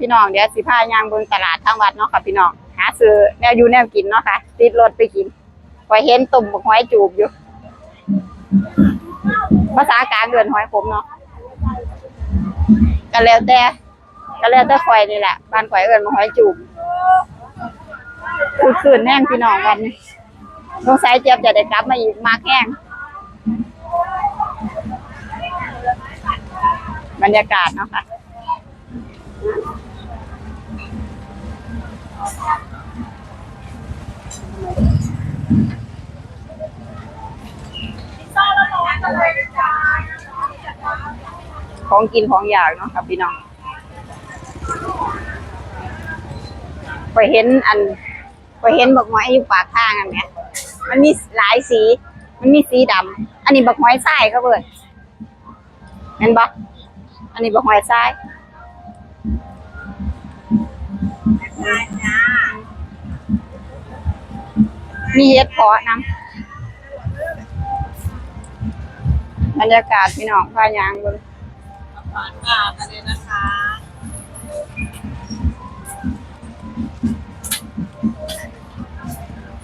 พี่น้องเดี๋ยวสิพายางเบนตลาดทางวัดเนาะค่ะพี่น้องหาซื้อแนวอยู่แนวกินเนาะค่ะติดรถไปกินพอยเห็นตุ่มหอยจูบอยู่ ภาษากลางเดือนหอยขมเนาะก็แล้วแต่ก็แล้วแต่ข่อยนี่แหละบ้านข่อยเอิ้นหอยจูบคือคืนแน่งพี่น้องวันนี้สงสัยเจี๊ยบจะได้กลับมาอีกมากแห้งบรรยากาศเนาะค่ะ ของกินของอยากเนาะครับพี่น้องไปเห็นอันไปเห็นบักหอยอยู่ปากทางอันเนี้ยมันมีหลายสี มันมีสีดำอันนี้บักหอยทรายครับเบิดเห็นปะอันนี้บักหอยทราย มีเห็ดเพาะนำบรรยากาศพี่น้องพายางเบนฝานกากันเลยนะคะ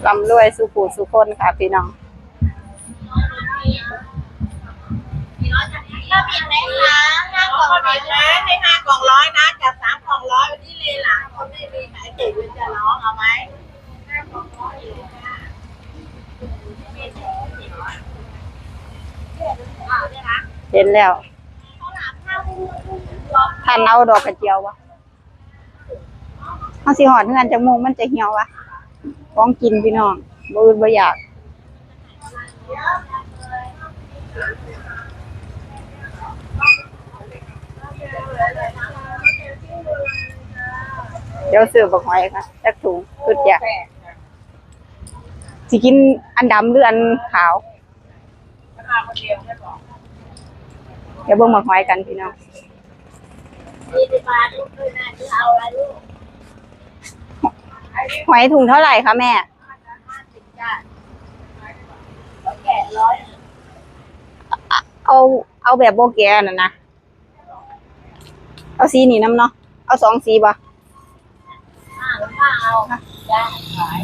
ลำรวยสุขุสุคนค่ะพี่น้องถ้าผิดไหมคะห้ากล่องร้อยนะให้ห้ากล่องร้อยนะจับส ไม่มีขายถูกเลยจะร้องเอาไหมห้ากล่องร้อยเลยค่ะอ่าเนี่ยนะเห็นแล้วเขาหลับห้าโมงท่านเอาดอกกระเจียววะเขาสิหอดเงินจากโมงมันจะเหี่ยววะของกินพี่น้องบ่อื่นบ่อยาก เดี๋ยวซื้อบักหอยค่ะจักถุงสุดอยากสิกินอันดำหรืออันขาวมาคนเดียวแค่บอกเดี๋ยวเบิ่งบักหอยกันพี่น้องมีสิบบาทลูกด้วยนะที่เอาอะไรลูกหอยถุงเท่าไหร่คะแม่ห้าสิบจ้ะแก่ร้อยเอาเอาแบบโบแกน่ะนะ เอาสีนี่น้ำเนาะ เอาสองสีบ่ห้าหรือาเอาจ้าขาย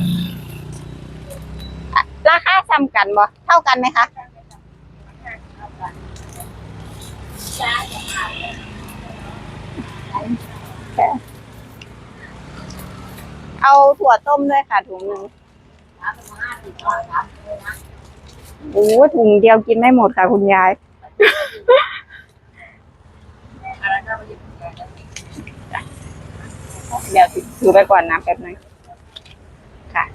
ราคาซ้ำกันบ่เท่ากันไหมคะจ้าจะขายเอาถั่วต้มด้วยค่ะถุงหนึ่งสามสิบห้าสิบบาทสามเลยนะโอ้ถุงเดียวกินไม่หมดค่ะคุณยาย อะไรก็ไปหยิบ เงินกันเดี๋ยวถือไปก่อนนะแป๊บนึงค่ะ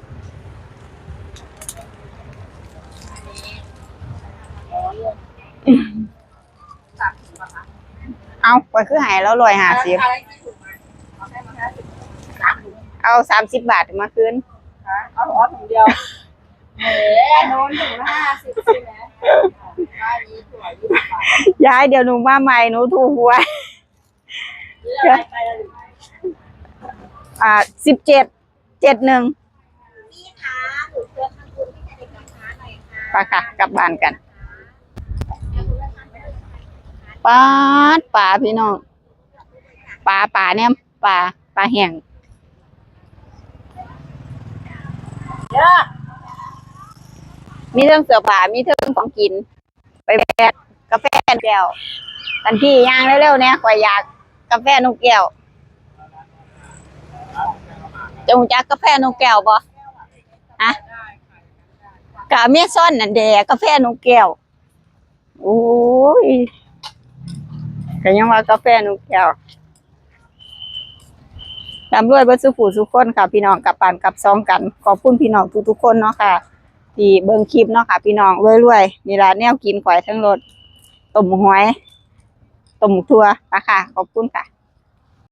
สามสิบบาทเอาไปคือหายแล้วลอยหาสิบอะไรที่ถูกมาเอาแค่มาห้าสิบสามถุงเอาสามสิบบาทมาคืนนะเอาอ๋อถุงเดียวเอ๋โน้นถุงละห้าสิบใช่ไหมได้นี้ถั่วยี่สิบบาทยายเดี๋ยวหนูมาใหม่หนูถูกหวยเลื อกอะไรไปเลยอ่าสิบเจ็ดเจ็ดหนึ่งพี่คะหนูเชิญทางคุณที่จะได้กับค้าหน่อยค่ะไปค่ะ กลับบ้านกันปลาดปลาพี่น้องปลาปลาเนี่ยปลาปลาแห้งเยอะมีเรื่องเสื้อผ้ามีเรื่องของกิน ไปแวะกาแฟแก้วทันทีย่างเร็วๆเนี่ยข่อยอยากกาแฟนกแก้ว จะรู้จักกาแฟนกแก้วบ่ฮะกาเมซอนนั่นแดกาแฟนกแก้วโอ้ยก็ยังว่ากาแฟนกแก้วลำรวยเบิดสุขูสุขคนค่ะ พี่น้องกับปานกับซองกัน ขอบคุณพี่น้องทุกๆคนเนาะค่ะที่เบิ่งคลิปเนาะค่ะ พี่น้องรวยๆนี่ละแนวกินข่อยทั้งรถต้มหอยต้มทั่วนะคะขอบคุณค่ะ